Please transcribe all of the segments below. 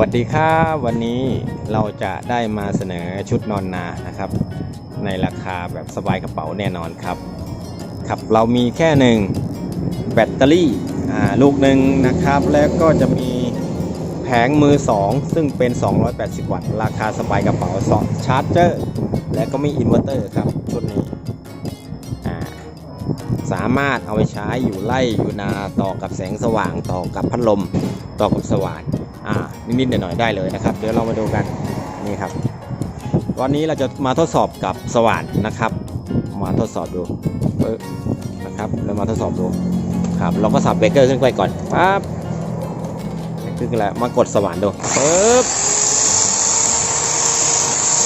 วัสดีครับวันนี้เราจะได้มาเสนอชุดนอนนานะครับ ในราคาแบบสบายกระเป๋าแน่นอนครับครับเรามีแค่หนึ่งแบตเตอรี่อ่าลูกหนึ่งนะครับ แล้วก็จะมีแผงมือ 2 ซึ่งเป็น 280 วัตต์ราคาสบายกระเป๋าสองชาร์จเจอร์ และก็มีอินเวอร์เตอร์ครับ ชุดนี้อ่าสามารถเอาไปใช้อยู่ไล่อยู่นาต่อกับแสงสว่างต่อกับพัดลม ต่อกับสว่าน อ่านิดๆหน่อยๆได้เลยนะครับ เดี๋ยวเรามาดูกันนี่ครับวันนี้เราจะมาทดสอบกับสว่านนะครับ มาทดสอบดูเออนะครับเรามาทดสอบดูครับเราก็สับเบรกเกอร์ขึ้นไปก่อนปั๊บขึ้นแล้วมากดสว่านดูปึ๊บ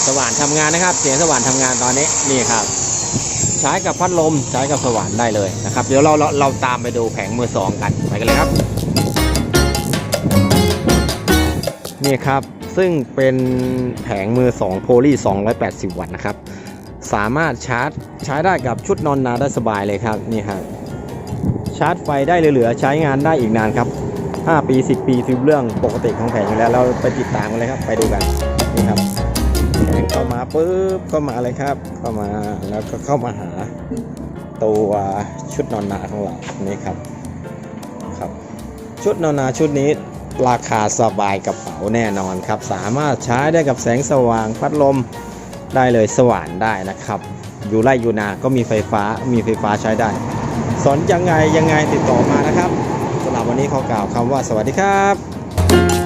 สว่านทำงานนะครับ เสียงสว่านทำงานตอนนี้นี่ครับ ใช้กับพัดลมใช้กับสว่านได้เลยนะครับ เดี๋ยวเราเราเราตามไปดูแผงมือสองกันไปกันเลยครับ นี่ครับ ซึ่งเป็นแผงมือ 2 โพลี280 วัตต์นะครับ สามารถชาร์จใช้ได้กับชุดนอนนาได้สบายเลยครับนี่ครับชาร์จไฟได้เหลือๆใช้งานได้อีกนานครับ 5 ปี 10 ปีคือเรื่องปกติของแผงอยู่แล้ว เราไปติดตามกันเลยครับ ไปดูกันนี่ครับแผงเข้ามาปุ๊บเข้ามาเลยครับ เข้ามาแล้วก็เข้ามาหาตัวชุดนอนนาของเรานี่ครับครับ ชุดนอนนาชุดนี้ ราคาสบายกระเป๋าแน่นอนครับ สามารถใช้ได้กับแสงสว่างพัดลมได้เลยสว่านได้นะครับ อยู่ไร่อยู่นาก็มีไฟฟ้ามีไฟฟ้าใช้ได้ สนยังไงยังไงติดต่อมานะครับสำหรับวันนี้ขอกล่าวคำว่าสวัสดีครับ